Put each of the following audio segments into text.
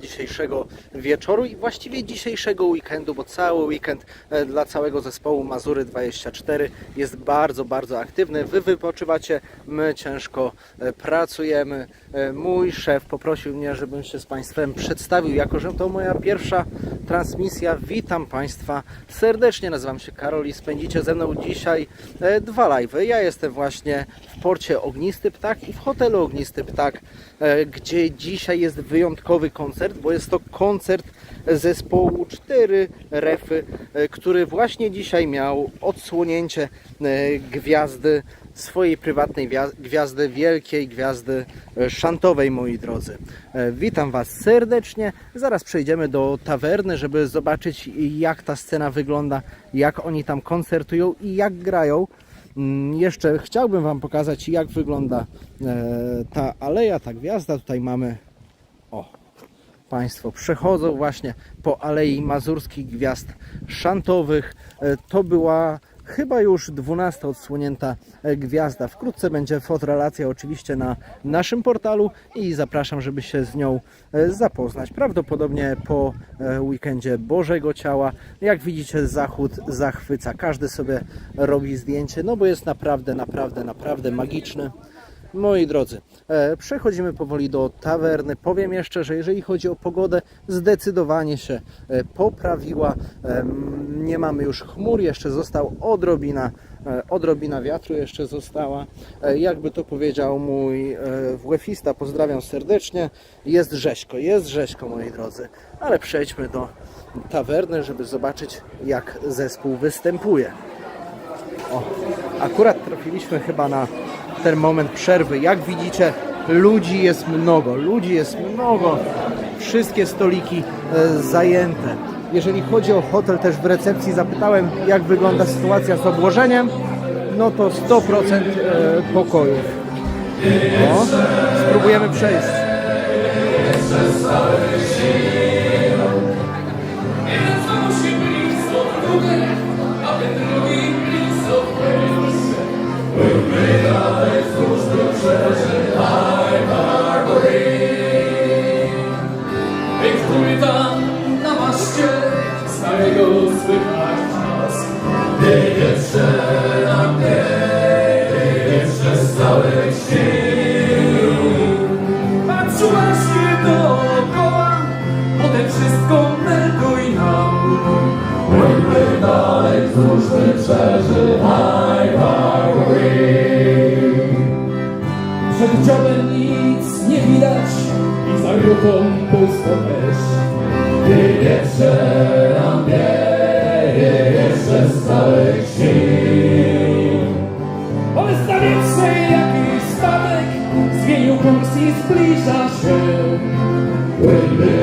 dzisiejszego wieczoru i właściwie dzisiejszego weekendu, bo cały weekend e, dla całego zespołu Mazury 24 jest bardzo, bardzo aktywny. Wy wypoczywacie, my ciężko e, pracujemy. E, Mój szef poprosił mnie, żebym się z Państwem przedstawił, jako że to moja pierwsza transmisja. Witam Państwa serdecznie, nazywam się Karol i spędzicie ze mną dzisiaj dwa live'y. Ja jestem właśnie w porcie Ognisty Ptak i w hotelu Ognisty Ptak, gdzie dzisiaj jest wyjątkowy koncert, bo jest to koncert zespołu 4 Refy, e, który właśnie dzisiaj miał odsłonięcie e, gwiazdy, swojej prywatnej wia- gwiazdy, wielkiej gwiazdy e, szantowej, moi drodzy. Witam Was serdecznie. Zaraz przejdziemy do tawerny, żeby zobaczyć jak ta scena wygląda, jak oni tam koncertują i jak grają. Mm, Jeszcze chciałbym Wam pokazać, jak wygląda ta aleja, ta gwiazda. Tutaj mamy, Państwo przechodzą właśnie po Alei Mazurskich Gwiazd Szantowych. E, To była chyba już 12 odsłonięta e, gwiazda. Wkrótce będzie fotorelacja oczywiście na naszym portalu i zapraszam, żeby się z nią e, zapoznać. Prawdopodobnie po weekendzie Bożego Ciała. Jak widzicie zachód zachwyca. Każdy sobie robi zdjęcie, no bo jest naprawdę, naprawdę, naprawdę magiczny. Moi drodzy, e, przechodzimy powoli do tawerny. Powiem jeszcze, że jeżeli chodzi o pogodę, zdecydowanie się e, poprawiła. Em, Nie mamy już chmur, jeszcze został odrobina, e, odrobina wiatru jeszcze została. E, Jakby to powiedział mój e, WF-ista, pozdrawiam serdecznie. Jest rzeźko, jest rzeźko moi drodzy. Ale przejdźmy do tawerny, żeby zobaczyć jak zespół występuje. O, akurat trafiliśmy chyba na ten moment przerwy. Jak widzicie, ludzi jest mnogo, ludzi jest mnogo. Wszystkie stoliki e, zajęte. Jeżeli chodzi o hotel, też w recepcji zapytałem, jak wygląda sytuacja z obłożeniem. No to 100% e, pokojów. O, spróbujemy przejść. Płyńmy dalej wzdłuż wybrzeży Highbury. Przed dziobem nic nie widać i za grupą pusto też. Nie jeszcze nam wieje jeszcze z całych sił. Ale stawiec się jakiś statek zmienił kurs i zbliża się. Płyńmy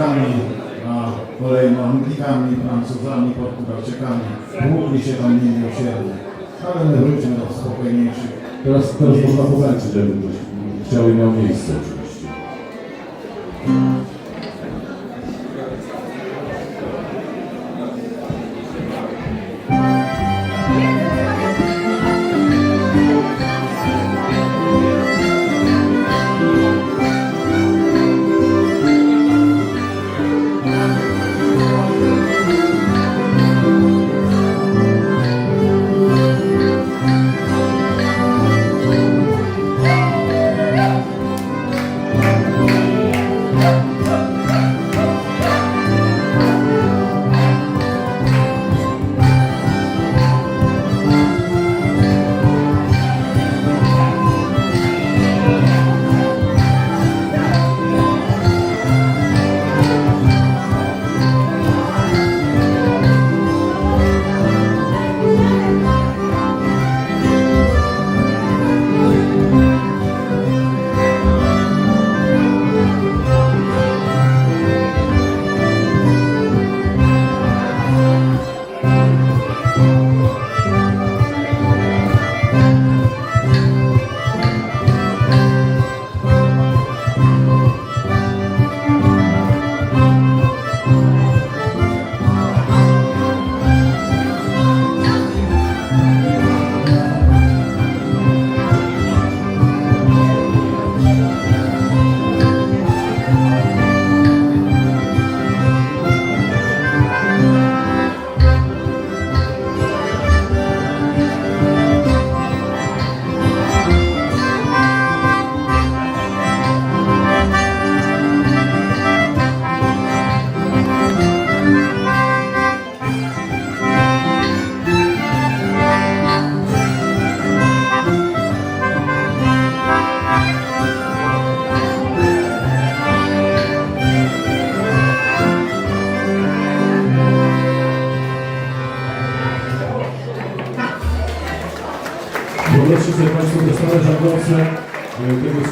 piratami, a kolejno Anglikami, Francuzami, Portugalczykami. Tłukli się tam niemiłosiernie. Ale my wróćmy do spokojniejszych. Teraz, teraz można potańczyć, jakby ktoś chciał i miał miejsce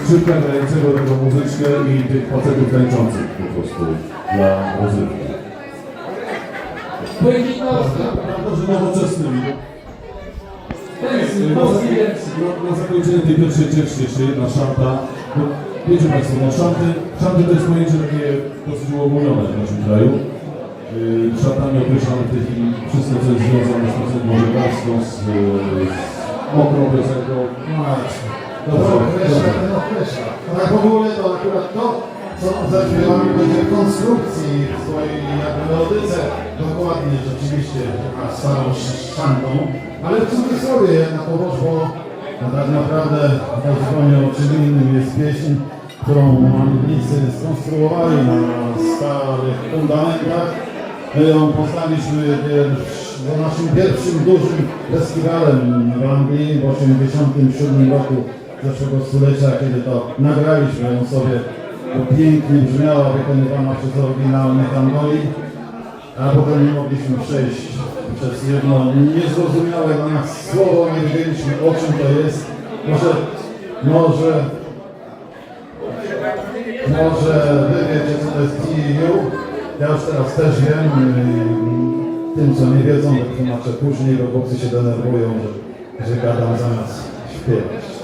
skrzypka grającego, tego muzyczkę i tych facetów tańczących po prostu dla muzyki. Prawda, że nowoczesny widok. Na, na, na zakończenie tej pierwszej części jeszcze jedna szanta. No, wiecie Państwo, no szanty, szanty to jest pojęcie takie dosyć uogólnione w naszym kraju. Yy, Szantami określamy chwili wszystko, co jest związane z piosenką żeglarską, z, z mokrą piosenką. To określa, ten określa. A tak w ogóle to akurat to, co za chwilami będzie w konstrukcji w swojej jakby melodyce, dokładnie rzeczywiście a starą szanką, ale w cudzysłowie na poboż, bo tak naprawdę o zupełnie o czym innym jest pieśń, którą Anglicy skonstruowali na starych fundamentach. My ją poznaliśmy no naszym pierwszym dużym festiwalem w Anglii w 1987 roku zeszłego stulecia, kiedy to nagraliśmy ją sobie, to pięknie brzmiała, wykonywana przez oryginalnych Angoli, a potem nie mogliśmy przejść przez jedno niezrozumiałe dla nas słowo, nie wiedzieliśmy o czym to jest. Może, może, może wy wiecie co to jest TU? Ja już teraz też wiem. Tym co nie wiedzą, to tłumaczę później, bo chłopcy się denerwują, że, że gadam zamiast śpiewać.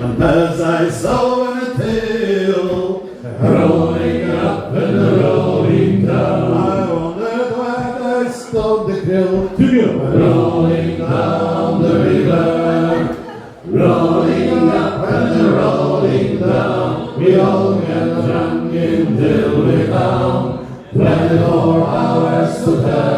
And as I saw in a tale, rolling up and rolling down, I wondered why I stopped the hill, rolling down the river, rolling up and rolling down. We all get drunk until we found twenty-four hours to turn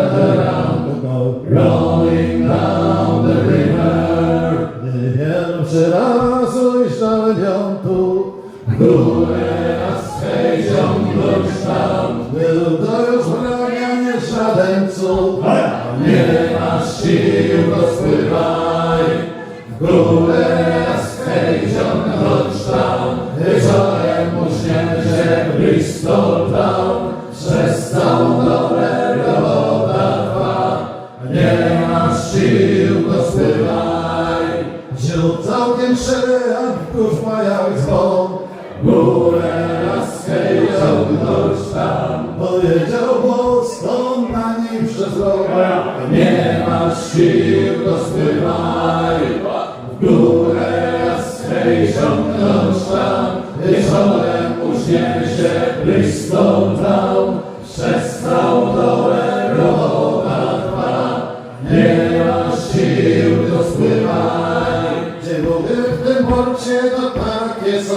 się Bristol Town, przez całą dobę robota trwa. Nie masz sił, to spływaj Gdzie budy w tym porcie to takie są,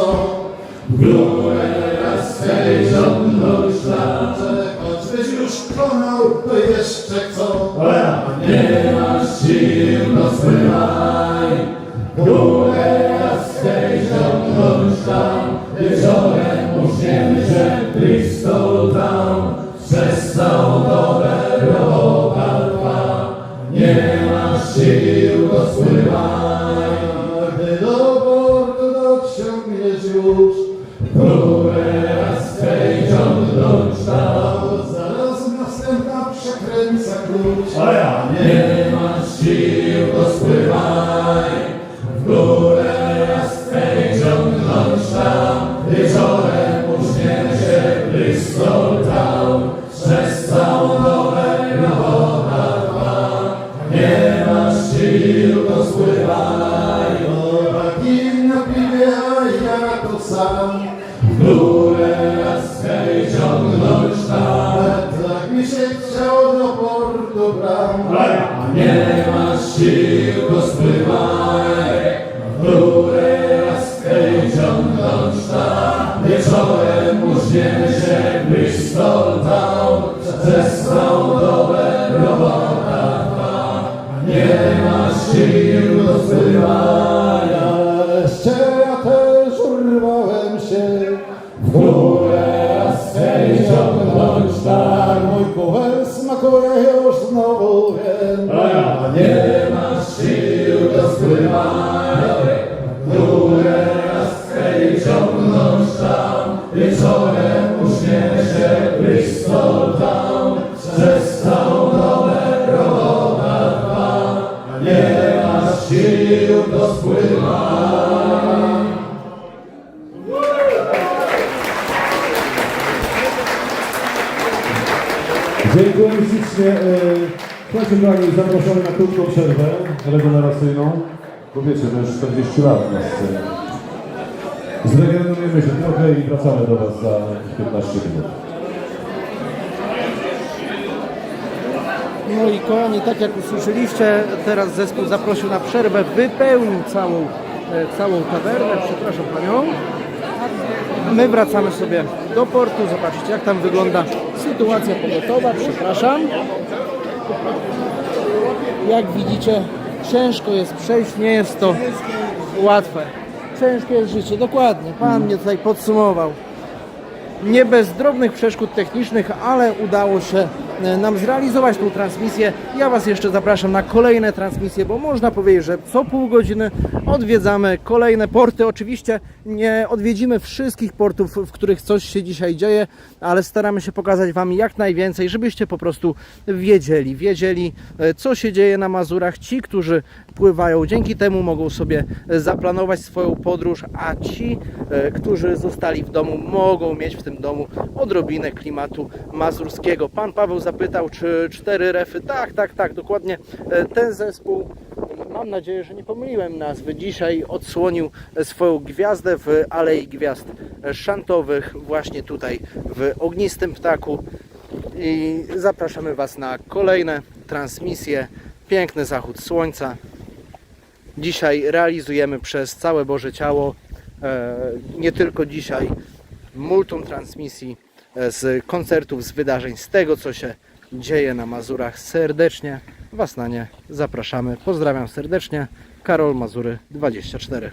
w górę, hej, ciągnąć tam. że choćbyś już konał, to jeszcze Nie masz sił, Słuchajcie, kochani, zaproszony na krótką przerwę regeneracyjną. Bo wiecie, to już 40 lat na scenie. Zregenerujemy się trochę i wracamy do Was za jakieś 15 minut. No i kochani, tak jak usłyszeliście, teraz zespół zaprosił na przerwę, wypełnił całą, e, całą tawernę, przepraszam Panią. My wracamy sobie do portu, zobaczycie jak tam wygląda sytuacja pogotowa, przepraszam. Jak widzicie, ciężko jest przejść, nie jest to łatwe. Ciężkie jest życie, dokładnie, Pan mnie tutaj podsumował nie bez drobnych przeszkód technicznych, ale udało się e, nam zrealizować tą transmisję. Ja Was jeszcze zapraszam na kolejne transmisje, bo można powiedzieć, że co pół godziny odwiedzamy kolejne porty. Oczywiście nie odwiedzimy wszystkich portów, w których coś się dzisiaj dzieje, ale staramy się pokazać Wam jak najwięcej, żebyście po prostu wiedzieli, wiedzieli e, co się dzieje na Mazurach. Ci, którzy pływają, dzięki temu mogą sobie e, zaplanować swoją podróż, a ci, którzy zostali w domu, mogą mieć w tym domu odrobinę klimatu mazurskiego. Pan Paweł zapytał, czy cztery refy? Tak, tak, tak, dokładnie e, ten zespół. Mam nadzieję, że nie pomyliłem nazwy. Dzisiaj odsłonił swoją gwiazdę w Alei Gwiazd Szantowych, właśnie tutaj w Ognistym Ptaku. I zapraszamy Was na kolejne transmisje. Piękny zachód słońca. Dzisiaj realizujemy przez całe Boże Ciało, e, nie tylko dzisiaj, multum transmisji e, z koncertów, z wydarzeń, z tego co się dzieje na Mazurach. Serdecznie Was na nie zapraszamy. Pozdrawiam serdecznie. Karol Mazury 24.